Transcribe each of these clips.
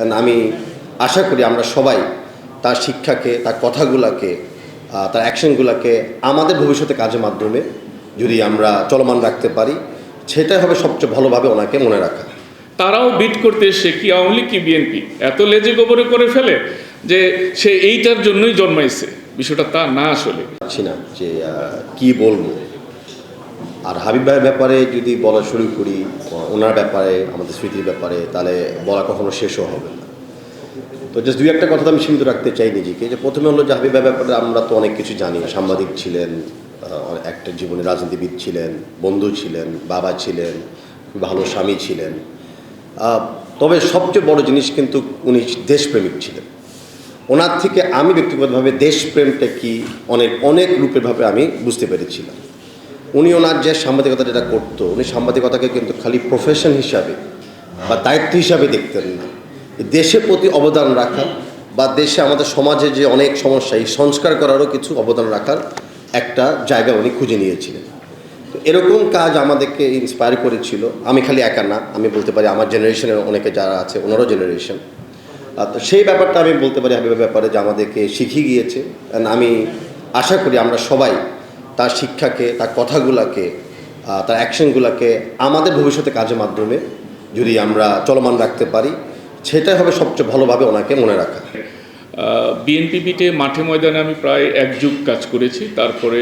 আমি আশা করি আমরা সবাই তার শিক্ষাকে তার কথাগুলোকে তার অ্যাকশনগুলোকে আমাদের ভবিষ্যতে কাজের মাধ্যমে যদি আমরা চলমান রাখতে পারি সেটাই হবে সবচেয়ে ভালোভাবে ওনাকে মনে রাখা। তারাও বিট করতে এসে কি আওয়ামী লীগ কি বিএনপি এত লেজে গোবরে করে ফেলে যে সে এইটার জন্যই জন্মাইছে। বিষয়টা তা না আসলে। পারছি না যে কি বলব। আর হাবিব ভাইয়ের ব্যাপারে যদি বলা শুরু করি, ওনার ব্যাপারে, আমাদের স্মৃতির ব্যাপারে, তাহলে বলা কখনো শেষও হবে না। তো জাস্ট দুই একটা কথা আমি সীমিত রাখতে চাই নিজেকে, যে প্রথমে হলো যে হাবিব ভাইয়ের ব্যাপারে আমরা তো অনেক কিছু জানি সাংবাদিক ছিলেন একটা জীবনে রাজনীতিবিদ ছিলেন, বন্ধু ছিলেন, বাবা ছিলেন, ভালো স্বামী ছিলেন। তবে সবচেয়ে বড় জিনিস কিন্তু উনি দেশপ্রেমিক ছিলেন। ওনার থেকে আমি ব্যক্তিগতভাবে দেশপ্রেমটা কি, অনেক অনেক রূপের ভাবে আমি বুঝতে পেরেছিলাম। উনি ওনার যে সাংবাদিকতা যেটা করতো, উনি সাংবাদিকতাকে কিন্তু খালি প্রফেশন হিসাবে বা দায়িত্ব হিসাবে দেখতেন না। দেশের প্রতি অবদান রাখা বা দেশে আমাদের সমাজে যে অনেক সমস্যা, এই সংস্কার করারও কিছু অবদান রাখার একটা জায়গা উনি খুঁজে নিয়েছিলেন। তো এরকম কাজ আমাদেরকে ইন্সপায়ার করেছিল। আমি খালি একা না, আমি বলতে পারি আমার জেনারেশনের অনেকে যারা আছে, ওনারও জেনারেশন তো সেই ব্যাপারটা আমি বলতে পারি হাবিবের ব্যাপারে যে আমাদেরকে শিখিয়ে গিয়েছে। আমি আশা করি আমরা সবাই তার শিক্ষাকে, তার কথাগুলোকে তার অ্যাকশনগুলোকে আমাদের ভবিষ্যতে কাজের মাধ্যমে যদি আমরা চলমান রাখতে পারি, সেটাই হবে সবচেয়ে ভালোভাবে ওনাকে মনে রাখা। বিএনপি বিটে মাঠে ময়দানে আমি প্রায় এক যুগ কাজ করেছি, তারপরে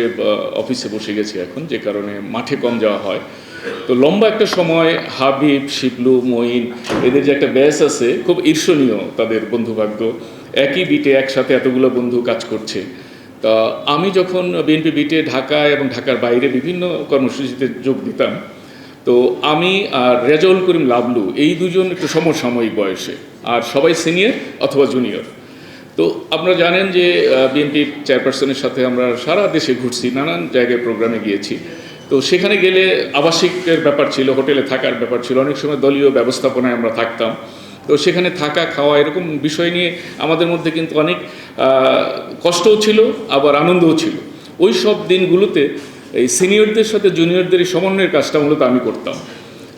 অফিসে বসে গেছি এখন, যে কারণে মাঠে কম যাওয়া হয়। তো লম্বা একটা সময় হাবিব, শিবলু, মঈন, এদের যে একটা ব্যাস আছে, খুব ঈর্ষণীয় তাদের বন্ধুভাগ্য একই বিটে একসাথে এতগুলো বন্ধু কাজ করছে। তা আমি যখন বিএনপি বিটে ঢাকায় এবং ঢাকার বাইরে বিভিন্ন কর্মসূচিতে যোগ দিতাম, তো আমি আর রেজাউল করিম লাবলু এই দুজন একটু সমসাময়িক বয়সে, আর সবাই সিনিয়র অথবা জুনিয়র তো আপনারা জানেন যে বিএনপি চেয়ারপারসনের সাথে আমরা সারা দেশে ঘুরছি, নানান জায়গায় প্রোগ্রামে গিয়েছি। তো সেখানে গেলে আবাসিকের ব্যাপার ছিল, হোটেলে থাকার ব্যাপার ছিল, অনেক সময় দলীয় ব্যবস্থাপনায় আমরা থাকতাম। তো সেখানে থাকা, খাওয়া এরকম বিষয় নিয়ে আমাদের মধ্যে কিন্তু অনেক কষ্টও ছিল, আবার আনন্দও ছিল। ওই সব দিনগুলোতে এই সিনিয়রদের সাথে জুনিয়রদের এই সমন্বয়ের কাজটা মূলত আমি করতাম।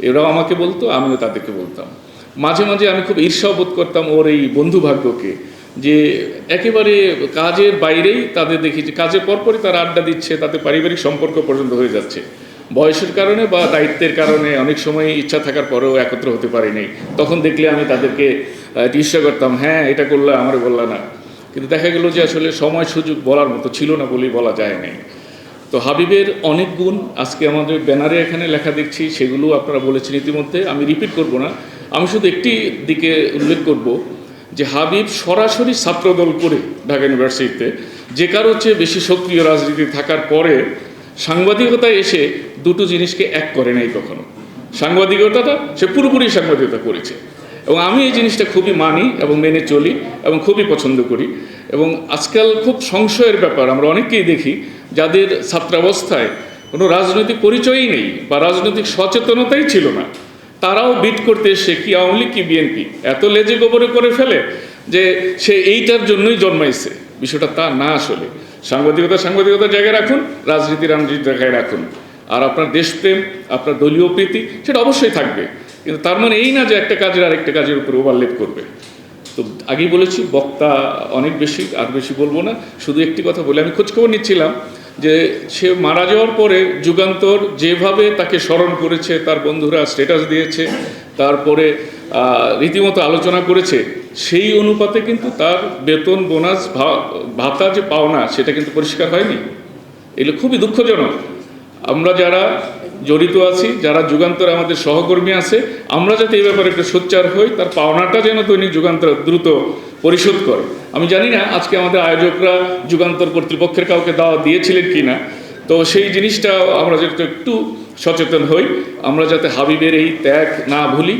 এরাও আমাকে বলতো, আমিও তাদেরকে বলতাম। মাঝে মাঝে আমি খুব ঈর্ষা বোধ করতাম ওর এই বন্ধু ভাগ্যকে যে একেবারে কাজের বাইরেই তাদের দেখি যে, কাজের পরপরই তারা আড্ডা দিচ্ছে, তাদের পারিবারিক সম্পর্ক পর্যন্ত হয়ে যাচ্ছে। বয়সের কারণে বা দায়িত্বের কারণে অনেক সময় ইচ্ছা থাকার পরেও একত্র হতে পারি নাই। তখন দেখলে আমি তাদেরকে ঈর্ষা করতাম হ্যাঁ এটা করলে আমার বললা না। কিন্তু দেখা গেল যে আসলে সময় সুযোগ বলার মতো ছিল না বলেই বলা যায় নাই। তো হাবিবের অনেক গুণ আজকে আমাদের ব্যানারে এখানে লেখা দেখছি সেগুলো আপনারা বলেছেন ইতিমধ্যে। আমি রিপিট করব না, আমি শুধু একটি দিকে উল্লেখ করব যে হাবিব সরাসরি ছাত্রদল করে ঢাকা ইউনিভার্সিটিতে, যে কারও চেয়ে বেশি সক্রিয় রাজনীতি থাকার পরে সাংবাদিকতায় এসে দুটো জিনিসকে এক করে নাই কখনো। সাংবাদিকতাটা, সে পুরোপুরি সাংবাদিকতা করেছে। এবং আমি এই জিনিসটা খুবই মানি এবং মেনে চলি এবং খুবই পছন্দ করি। এবং আজকাল খুব সংশয়ের ব্যাপার, আমরা অনেককেই দেখি যাদের ছাত্রাবস্থায় কোনো রাজনৈতিক পরিচয়ই নেই বা রাজনৈতিক সচেতনতাই ছিল না। তারাও বিট করতে এসে কি আওয়ামী লীগ, কি বিএনপি? এত লেজে গোবরে করে ফেলে যে সে এইটার জন্যই জন্মাইছে। বিষয়টা তা না আসলে। সাংবাদিকতা সাংবাদিকতার জায়গায় রাখুন রাজনীতি রাজনীতির জায়গায় রাখুন। আর আপনার দেশপ্রেম, আপনার দলীয় প্রীতি, সেটা অবশ্যই থাকবে। কিন্তু তার মানে এই না যে একটা কাজের আরেকটা কাজের উপর ওভারলেপ করবে। তো আগেই বলেছি, বক্তা অনেক বেশি, আর বেশি বলব না। শুধু একটি কথা বলে, আমি খোঁজখবর নিচ্ছিলাম যে সে মারা যাওয়ার পরে যুগান্তর যেভাবে তাকে স্মরণ করেছে, তার বন্ধুরা স্ট্যাটাস দিয়েছে, তারপরে রীতিমতো আলোচনা করেছে সেই অনুপাতে কিন্তু তার বেতন, বোনাস ভাতা যে পাওনা, সেটা কিন্তু পরিষ্কার হয়নি। এগুলো খুবই দুঃখজনক। আমরা যারা জড়িত আছি, যারা যুগান্তর আমাদের সহকর্মী আছে, আমরা যাতে এই ব্যাপারে একটু সোচ্চার হই, তার পাওনাটা যেন দৈনিক যুগান্তর দ্রুত পরিশোধ করে। আমি জানি না আজকে আমাদের আয়োজকরা যুগান্তর কর্তৃপক্ষের কাউকে দাওয়া দিয়েছিলেন কি না তো সেই জিনিসটা আমরা যাতে একটু সচেতন হই, আমরা যাতে হাবিবের এই ত্যাগ না ভুলি।